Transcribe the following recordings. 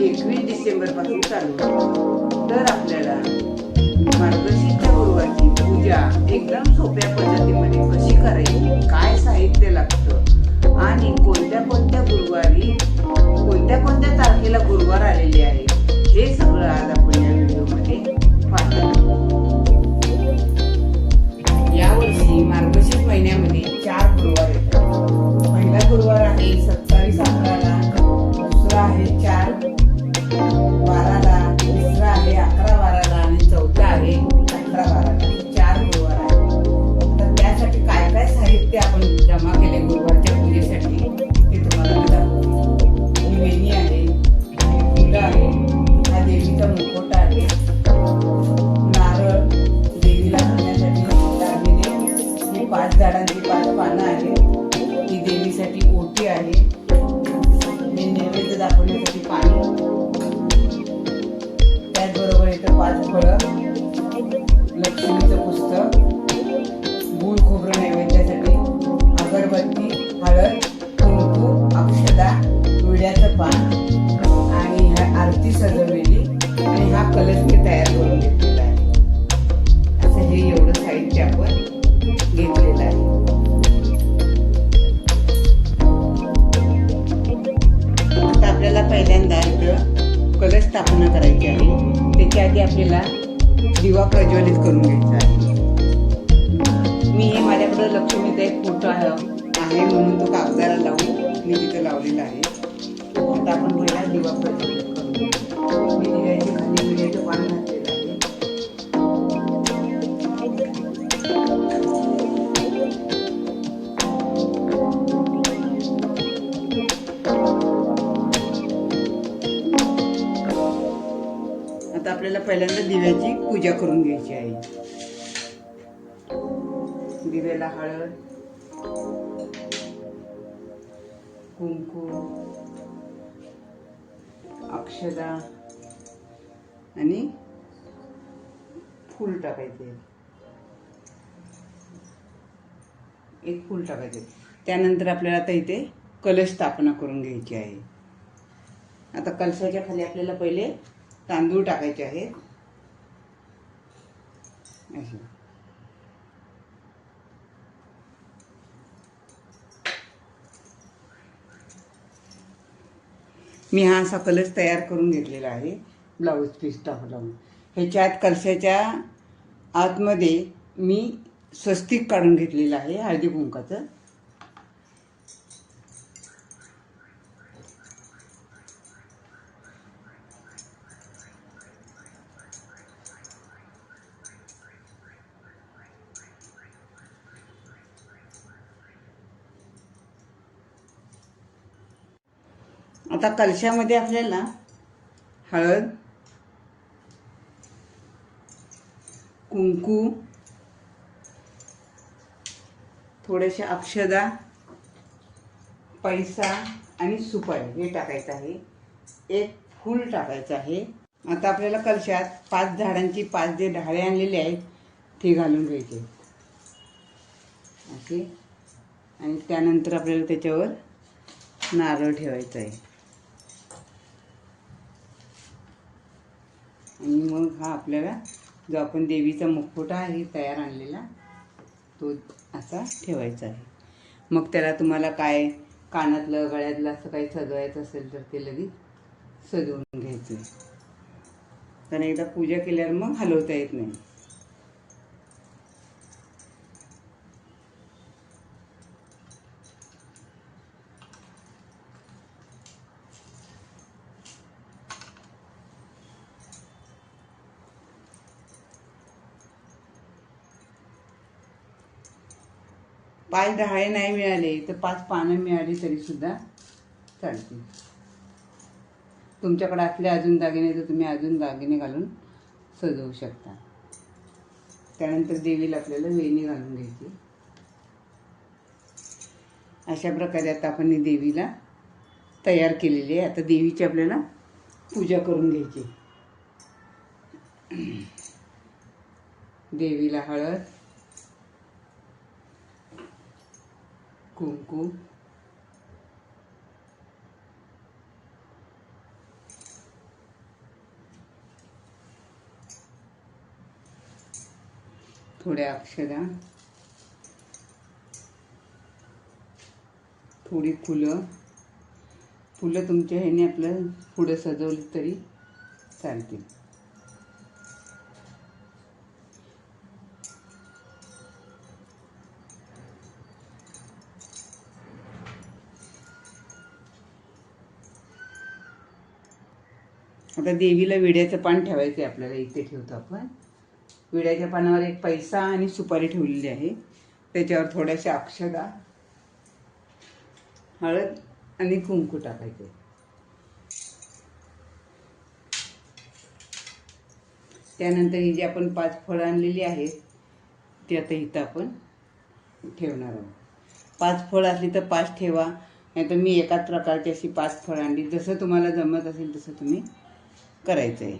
एकवीस डिसेंबरपासून चालू आहे. तर आपल्याला मार्गशीर्षच्या गुरुवारची पूजा एकदम सोप्या पद्धतीमध्ये कशी करायची काय साहित्य लागतं आणि कोणत्या कोणत्या गुरुवारी कोणत्या कोणत्या तारखेला गुरुवार आलेले आहे हे सगळं आज आपण झाडांची पाच पानं आहेत ही देवीसाठी ओटी आहे हे नैवेद्य दाखवण्यासाठी पाणी त्याचबरोबर इथं पाच फळं लक्ष्मीचं पुस्तक गुळ खोबरं नैवेद्यासाठी अगरबत्ती हळद पहिल्यांदा इथं कलश स्थापना करायची आहे त्याच्या आधी आपल्याला दिवा प्रज्वलित करून घ्यायचा आहे. मी हे माझ्याकडं लक्ष्मीचा एक फोटो आहे म्हणून तो कागदाला लावून मी तिथे लावलेला आहे. आता आपण पहिला दिवा प्रज्वलित करून मी पूजा करून घ्यायची आहे दिव्याला हळद कुंकू अक्षदा आणि फूल टाकायचे. एक फूल टाकायचे. त्यानंतर आपल्याला आता इथे कलश स्थापना करून घ्यायची आहे. आता कलशाच्या खाली आपल्याला पहिले तांदूळ टाकायचे आहेत. असे मी हा असा तयार करून घेतलेला आहे. ब्लाऊज पीस टाकून लावून. ह्याच्यात कलशाच्या आतमध्ये मी स्वस्तिक काढून घेतलेलं आहे हळदी कुंकाचं. आता कलशामध्ये आपल्याला हळद कुंकू थोड्याशा अक्षदा पैसा आणि सुपारी हे टाकायचं आहे. एक फूल टाकायचं आहे. आता आपल्याला कलशात पाच झाडांची पाच जे ढाळे आणलेले आहेत ते घालून घ्यायचे असे. आणि त्यानंतर आपल्याला त्याच्यावर नारळ ठेवायचं आहे. आणि मग हा आपल्याला जो आपण देवीचा मुखवटा आहे तयार आणलेला तो असा ठेवायचा आहे. मग त्याला तुम्हाला काय कानातलं गळ्यातलं असं काही सजवायचं असेल तर ते लगेच सजवून घ्यायचं आहे कारण एकदा पूजा केल्यावर मग हलवता येत नाही. पाच डहाळे नाही मिळाले तर पाच पानं मिळाली तरीसुद्धा चालतील. तुमच्याकडे असले अजून दागिने तर तुम्ही अजून दागिने घालून सजवू शकता. त्यानंतर देवीला आपल्याला वेणी घालून घ्यायची. अशा प्रकारे आता आपण ही देवीला तयार केलेली आहे. आता देवीची आपल्याला पूजा करून घ्यायची. देवीला हळद कुंकू थोड्या अक्षरा थोडी फुलं फुलं तुमच्या ह्याने आपलं पुढं सजवली तरी चालतील आता देवीला विड्याचं पान ठेवायचं आहे आपल्याला इथे ठेवतो आपण. विड्याच्या पानावर एक पैसा आणि सुपारी ठेवलेली आहे. त्याच्यावर थोड्याशा अक्षदा हळद आणि कुंकू टाकायचे. त्यानंतर ही जी आपण पाच फळं आणलेली आहेत ती आता इथं आपण ठेवणार आहोत. पाच फळं असली तर पाच ठेवा नाही तर मी एकाच प्रकारची अशी पाच फळं आणली. जसं तुम्हाला जमत असेल तसं तुम्ही करायचं आहे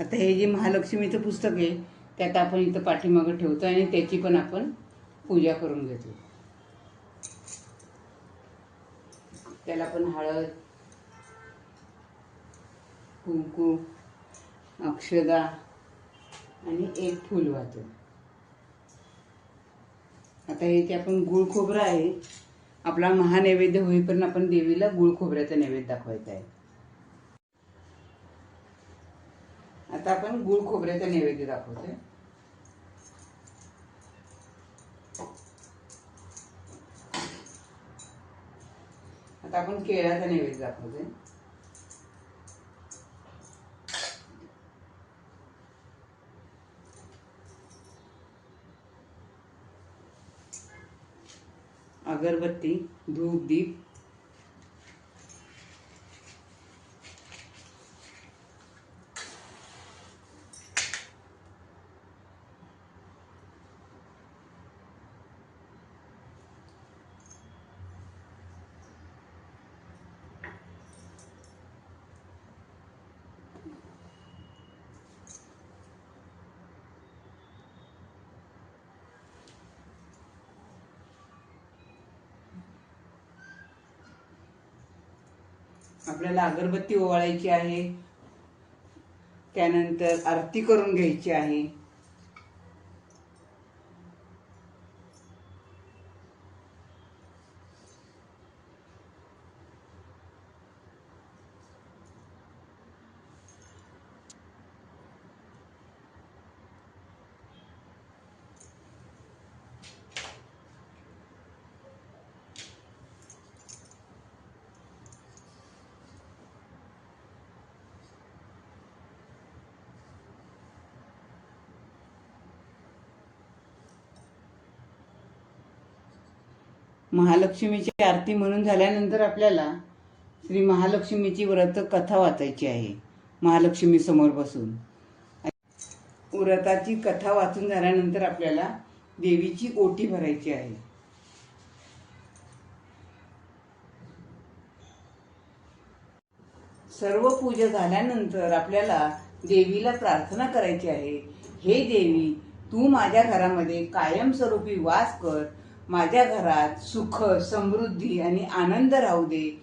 आता हे जे महालक्ष्मीचं पुस्तक आहे त्यात आपण इथं पाठीमागं ठेवतो आणि त्याची पण आपण पूजा करून घेतो त्याला पण हळद कुंकू अक्षदा आणि एक फूल वाहतो आता हे ते आपण गुळ खोबरं आहे आपला महानैवेद्य होईपर्यंत आपण देवीला गुळ खोबऱ्याचा नैवेद्य दाखवायचा आहे. आता आपण गुळ खोबऱ्याचा नैवेद्य दाखवतोय. आता आपण केळ्याचा नैवेद्य दाखवतोय. अगरबत्ती धूप दीप आपल्याला अगरबत्ती ओवाळायची आहे. त्यानंतर आरती करून घ्यायची आहे. महालक्ष्मीची आरती म्हणून झाल्यानंतर आपल्याला श्री महालक्ष्मीची व्रत कथा वाचायची आहे. महालक्ष्मी समोर बसून. व्रताची कथा वाचून झाल्यानंतर आपल्याला देवीची ओटी भरायची आहे. सर्व पूजा झाल्यानंतर आपल्याला देवीला प्रार्थना करायची आहे. हे देवी तू माझ्या घरामध्ये कायमस्वरूपी वास कर माझ्या घरात सुख समृद्धी आणि आनंद राहू दे.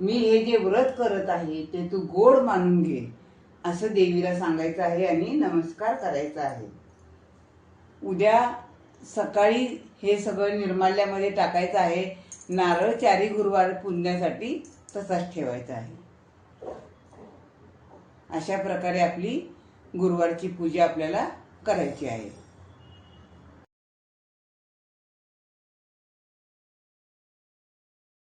मी हे जे व्रत करत आहे ते तू गोड मानून घे असं देवीला सांगायचं आहे आणि नमस्कार करायचा आहे. उद्या सकाळी हे सगळं निर्माल्यामध्ये टाकायचं आहे. नारळ चारी गुरुवार पुजण्यासाठी तसाच ठेवायचा आहे. अशा प्रकारे आपली गुरुवारची पूजा आपल्याला करायची आहे.